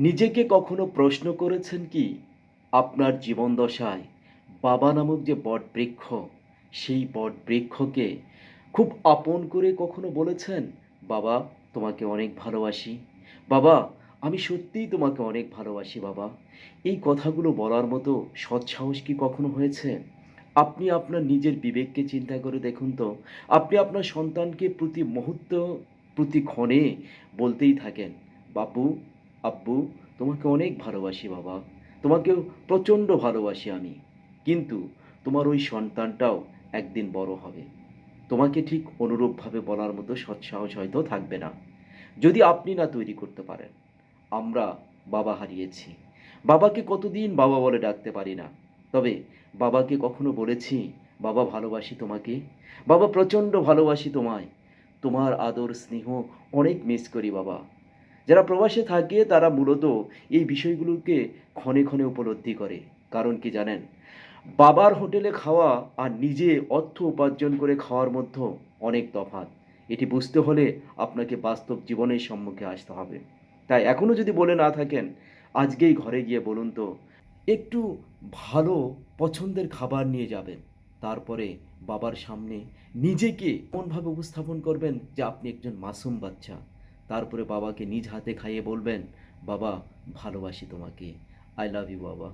নিজেকে কখনো প্রশ্ন করেছেন কি? আপনার জীবন দশায় বাবা নামক যে বট বৃক্ষ সেই বট বৃক্ষকে খুব আপন করে কখনো বলেছেন, বাবা, তোমাকে অনেক ভালোবাসি। বাবা, আমি সত্যিই তোমাকে অনেক ভালোবাসি, বাবা। এই কথাগুলো বলার মতো সৎসাহস কি কখনো হয়েছে? আপনি আপনার নিজের বিবেককে চিন্তা করে দেখুন তো। আপনি আপনার সন্তানকে প্রতি মুহূর্ত, প্রতি ক্ষণে বলতেই থাকেন, বাপু আব্বু, তোমাকে অনেক ভালোবাসি বাবা। তোমাকেও প্রচণ্ড ভালোবাসি আমি। কিন্তু তোমার ওই সন্তানটাও একদিন বড় হবে। তোমাকে ঠিক অনুরূপভাবে বলার মতো সৎসাহস হয়তো থাকবে না। যদি আপনি না তৈরি করতে পারেন, আমরা বাবা হারিয়েছি। বাবাকে কতদিন বাবা বলে ডাকতে পারি না। তবে বাবাকে কখনো বলেছি, বাবা ভালোবাসি তোমাকে। বাবা প্রচণ্ড ভালোবাসি তোমায়। তোমার আদর স্নেহ অনেক মিস করি বাবা। যারা প্রবাসে থাকে, তারা মূলত এই বিষয়গুলোকে ক্ষণে ক্ষণে উপলব্ধি করে। কারণ কি জানেন? বাবার হোটেলে খাওয়া আর নিজে অর্থ উপার্জন করে খাওয়ার মধ্যে অনেক তফাৎ। এটি বুঝতে হলে আপনাকে বাস্তব জীবনের সম্মুখে আসতে হবে। তাই এখনও যদি বলে না থাকেন, আজকেই ঘরে গিয়ে বলুন তো, একটু ভালো পছন্দের খাবার নিয়ে যাবেন। তারপরে বাবার সামনে নিজেকে কোনভাবে উপস্থাপন করবেন যে আপনি একজন মাসুম বাচ্চা। তারপরে বাবাকে নিজ হাতে খাইয়ে বলবেন বাবা ভালোবাসি তোমাকে। আই লাভ ইউ বাবা।